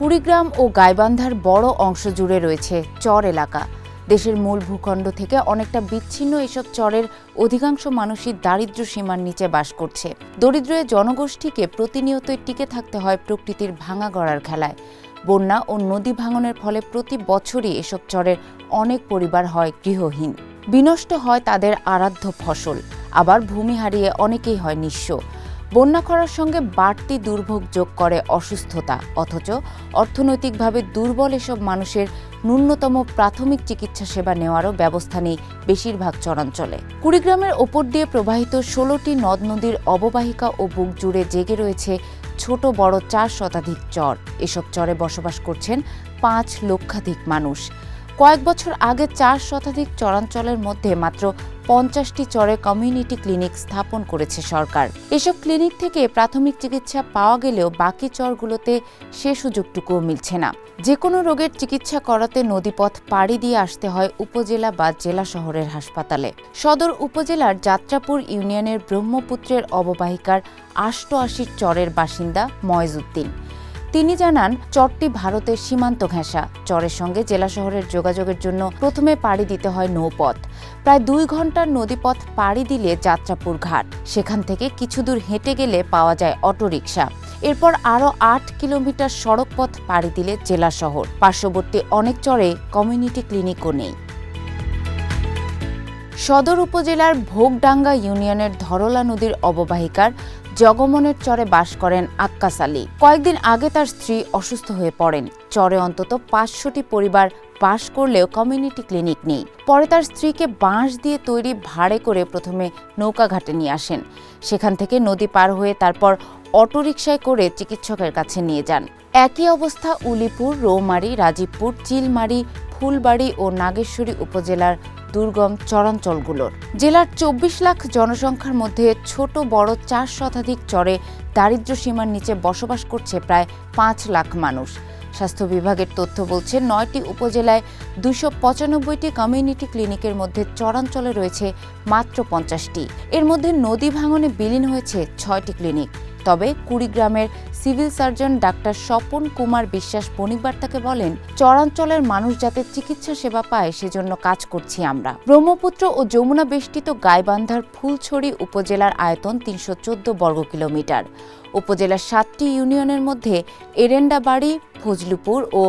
কুড়িগ্রাম ও গাইবান্ধার বড় অংশ জুড়ে রয়েছে চর এলাকা। দেশের মূল ভূখণ্ড থেকে অনেকটা বিচ্ছিন্ন এসব চরের অধিকাংশ মানুষই দারিদ্র্য সীমার নিচে বাস করছে। দরিদ্র জনগোষ্ঠীকে প্রতিনিয়তই টিকে থাকতে হয় প্রকৃতির ভাঙা গড়ার খেলায়। বন্যা ও নদী ভাঙনের ফলে প্রতি বছরই এসব চরের অনেক পরিবার হয় গৃহহীন। বিনষ্ট হয় তাদের আরাধ্য ফসল। আবার ভূমি হারিয়ে অনেকেই হয় নিঃস্ব। বন্যা খরার সঙ্গে বাড়তি দুর্ভোগ যোগ করে অসুস্থতা, অথচ অর্থনৈতিকভাবে দুর্বল এসব মানুষের ন্যূনতম প্রাথমিক চিকিৎসা সেবা নেওয়ারও ব্যবস্থা নেই বেশিরভাগ চরাঞ্চলে। কুড়িগ্রামের ওপর দিয়ে প্রবাহিত ষোলোটি নদ নদীর অববাহিকা ও বুক জুড়ে জেগে রয়েছে ছোট বড় চার শতাধিক চর। এসব চরে বসবাস করছেন পাঁচ লক্ষাধিক মানুষ। কয়েক বছর আগে চার শতাধিক চরাঞ্চলের মধ্যে মাত্র পঞ্চাশটি চরে কমিউনিটি ক্লিনিক স্থাপন করেছে সরকার। এসব ক্লিনিক থেকে প্রাথমিক চিকিৎসা পাওয়া গেলেও বাকি চরগুলোতে সে সুযোগটুকুও মিলছে না। যে কোনো রোগের চিকিৎসা করাতে নদীপথ পাড়ি দিয়ে আসতে হয় উপজেলা বা জেলা শহরের হাসপাতালে। সদর উপজেলার যাত্রাপুর ইউনিয়নের ব্রহ্মপুত্রের অববাহিকার আষ্টআশির চরের বাসিন্দা ময়জউদ্দিন তিনি জানান, চরটি ভারতের সীমান্ত ঘেঁষা। চরের সঙ্গে জেলা শহরের যোগাযোগের জন্য প্রথমে পাড়ি দিতে হয় নৌপথ। প্রায় দুই ঘণ্টার নদীপথ পাড়ি দিলে যাত্রাপুর ঘাট। সেখান থেকে কিছু দূর হেঁটে গেলে পাওয়া যায় অটোরিকশা। এরপর আরও আট কিলোমিটার সড়কপথ পাড়ি দিলে জেলা শহর। পার্শ্ববর্তী অনেক চরে কমিউনিটি ক্লিনিকও নেই। সদর উপজেলার ভোগডাঙ্গা ইউনিয়নের ধরলা নদীর অববাহিকার জগমনের চরে বাস করেন আক্কাস আলী। কয়েকদিন আগে তার স্ত্রী অসুস্থ হয়ে পড়েন। চরে অন্তত পাঁচশোটি পরিবার বাস করলেও কমিউনিটি ক্লিনিক নেই। পরে তার স্ত্রীকে বাঁশ দিয়ে তৈরি ভাড়ে করে প্রথমে নৌকাঘাটে নিয়ে আসেন। সেখান থেকে নদী পার হয়ে তারপর অটোরিকশায় করে চিকিৎসকের কাছে নিয়ে যান। একই অবস্থা উলিপুর, রৌমারী, রাজীবপুর, চিলমারি ফুলবাড়ি ও নাগেশ্বরী উপজেলার দুর্গম চরাঞ্চলগুলোর। জেলার চব্বিশ লাখ জনসংখ্যার মধ্যে ছোট বড় চার শতাধিক চরে দারিদ্র্য সীমার নিচে বসবাস করছে প্রায় পাঁচ লাখ মানুষ। স্বাস্থ্য বিভাগের তথ্য বলছে, নয়টি উপজেলায় দুশো পঁচানব্বইটি কমিউনিটি ক্লিনিকের মধ্যে চরাঞ্চলে রয়েছে মাত্র পঞ্চাশটি। এর মধ্যে নদী ভাঙনে বিলীন হয়েছে ছয়টি ক্লিনিক। তবে কুড়িগ্রামের civil surgeon doctor Swapan Kumar Biswas বণিকবার্তাকে বলেন, চরাঞ্চলের মানুষ যাতে চিকিৎসা সেবা পায়, সেজন্য কাজ করছি আমরা। ব্রহ্মপুত্র ও যমুনা বেষ্টিত গাইবান্ধার ফুলছড়ি উপজেলার আয়তন তিনশো চোদ্দ বর্গ কিলোমিটার। উপজেলার সাতটি ইউনিয়নের মধ্যে এরেন্ডাবাড়ি ফজলুপুর ও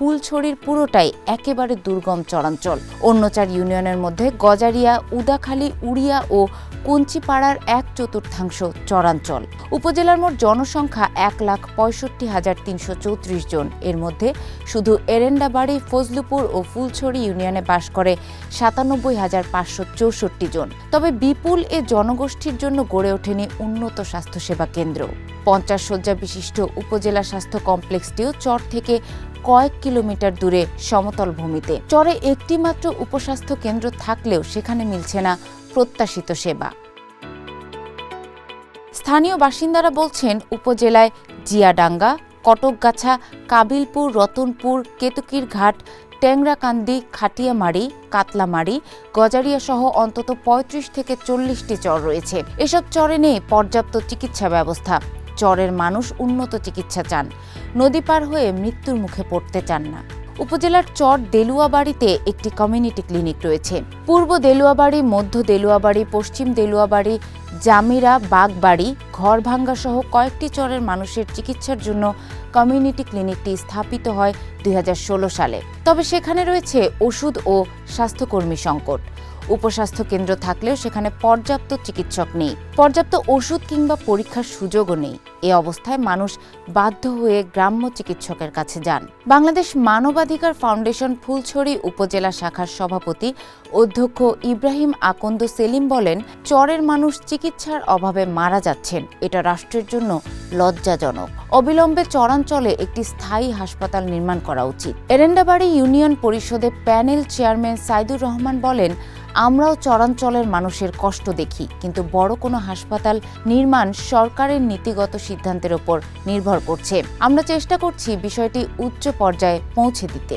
ফুলছড়ির পুরোটাই একেবারে দুর্গম চরাঞ্চল। অন্য চার ইউনিয়নের মধ্যে গজারিয়া, উদাখালী, উড়িয়া ও কুঞ্চিপাড়ার এক চতুর্থাংশ চরাঞ্চল। উপজেলার মোট জনসংখ্যা এক লাখ পঁয়ষট্টি হাজার তিনশো চৌত্রিশ জন। এর মধ্যে শুধু এরেন্ডাবাড়ি, ফজলুপুর ও ফুলছড়ি ইউনিয়নে বাস করে সাতানব্বই হাজার পাঁচশো চৌষট্টি জন। তবে বিপুল এ জনগোষ্ঠীর জন্য গড়ে ওঠেনি উন্নত স্বাস্থ্যসেবা কেন্দ্র। পঞ্চাশ শয্যা বিশিষ্ট উপজেলা স্বাস্থ্য কমপ্লেক্সটিও চর থেকে কয়েক কিলোমিটার দূরে সমতল ভূমিতে। চরে একটি মাত্র উপস্বাস্থ্য কেন্দ্র থাকলেও সেখানে মিলছে না প্রত্যাশিত সেবা। স্থানীয় বাসিন্দারা বলছেন, উপজেলায় জিয়াডাঙ্গা, কটকগাছা, কাবিলপুর, রতনপুর, কেতুকির ঘাট, ট্যাংরাকান্দি, খাটিয়ামারি, কাতলামারি, গজারিয়া সহ অন্তত পঁয়ত্রিশ থেকে চল্লিশটি চর রয়েছে। এসব চরে নেই পর্যাপ্ত চিকিৎসা ব্যবস্থা। চরের মানুষ উন্নত চিকিৎসা চান। নদী পার হয়ে মৃত্যুর মুখে পড়তে চান না। উপজেলার চর দেলুয়াবাড়িতে একটি কমিউনিটি ক্লিনিক রয়েছে। পূর্ব দেলুয়াবাড়ি, মধ্য দেলুয়াবাড়ি, পশ্চিম দেলুয়াবাড়ি, জামিরা, বাগবাড়ি ঘরভাঙ্গা সহ কয়েকটি চরের মানুষের চিকিৎসার জন্য কমিউনিটি ক্লিনিকটি স্থাপিত হয় দুই হাজার ষোলো সালে। তবে সেখানে রয়েছে ওষুধ ও স্বাস্থ্যকর্মী সংকট। উপস্বাস্থ্য কেন্দ্র থাকলেও সেখানে পর্যাপ্ত চিকিৎসক নেই, পর্যাপ্ত ওষুধ কিংবা পরীক্ষার সুযোগও নেই। এ অবস্থায় মানুষ বাধ্য হয়ে গ্রাম্য চিকিৎসকের কাছে যান। বাংলাদেশ মানবাধিকার ফাউন্ডেশন ফুলছড়ি উপজেলা শাখার সভাপতি অধ্যক্ষ ইব্রাহিম আকন্দ সেলিম বলেন, চরের মানুষ চিকিৎসার অভাবে মারা যাচ্ছেন। এটা রাষ্ট্রের জন্য লজ্জাজনক। অবিলম্বে চরাঞ্চলে একটি স্থায়ী হাসপাতাল নির্মাণ করা উচিত। এরেন্ডাবাড়ি ইউনিয়ন পরিষদে প্যানেল চেয়ারম্যান সাইদুর রহমান বলেন আমরাও চরাঞ্চলের মানুষের কষ্ট দেখি, কিন্তু বড় কোনো হাসপাতাল নির্মাণ সরকারের নীতিগত সিদ্ধান্তের ওপর নির্ভর করছে। আমরা চেষ্টা করছি বিষয়টি উচ্চ পর্যায়ে পৌঁছে দিতে।